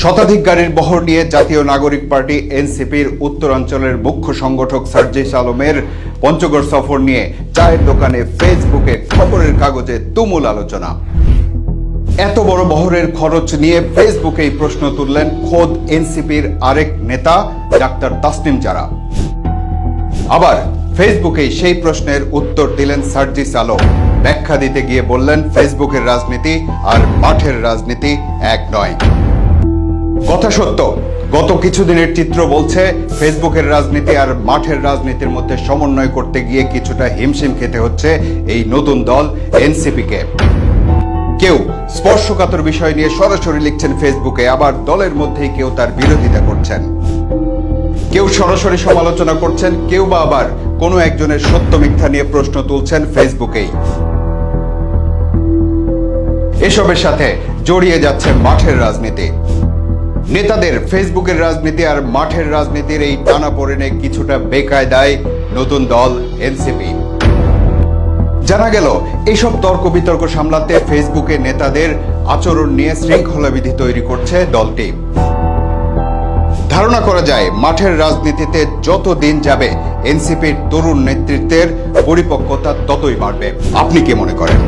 শতাধিক গাড়ির বহর নিয়ে জাতীয় নাগরিক পার্টি এনসিপির উত্তরাঞ্চলের মুখ্য সংগঠক সার্জিস আলমের পঞ্চগড় সফর নিয়ে চায়ের দোকানে ফেসবুকে খবরের কাগজে তুমুল আলোচনা। এত বড় বহরের খরচ নিয়ে ফেসবুকেই প্রশ্ন তুললেন খোদ এনসিপির আরেক নেতা, ডাক্তার তাসনিম জারা। আবার ফেসবুকেই সেই প্রশ্নের উত্তর দিলেন সার্জিস আলম। ব্যাখ্যা দিতে গিয়ে বললেন, ফেসবুকের রাজনীতি আর মাঠের রাজনীতি এক নয়। কথা সত্য। গত কিছুদিনের চিত্র বলছে, ফেসবুকের রাজনীতি আর মাঠের রাজনীতির মধ্যে সমন্বয় করতে গিয়ে কিছুটা হিমশিম খেতে হচ্ছে এই নতুন দল এনসিপিকে। কেউ স্পর্শকাতর বিষয় নিয়ে সরাসরি লিখছেন ফেসবুকে, আবার দলের মধ্যেই কেউ তার বিরোধিতা করছেন। কেউ সরাসরি সমালোচনা করছেন, কেউ বা আবার কোনো একজনের সত্য মিথ্যা নিয়ে প্রশ্ন তুলছেন ফেসবুকেই। এসবের সাথে জড়িয়ে যাচ্ছে মাঠের রাজনীতি। নেতাদের ফেসবুকের রাজনীতি আর মাঠের রাজনীতির এই টানাপোড়েনে কিছুটা বেকায়দায় নতুন দল এনসিপি। জানা গেল এইসব তর্ক বিতর্ক সামলাতে ফেসবুকে নেতাদের আচরণ নিয়ে শৃঙ্খলা বিধি তৈরি করছে দলটি। ধারণা করা যায়, মাঠের রাজনীতিতে যত দিন যাবে, এনসিপির তরুণ নেতৃত্বের পরিপক্কতা ততই বাড়বে। আপনি কি মনে করেন?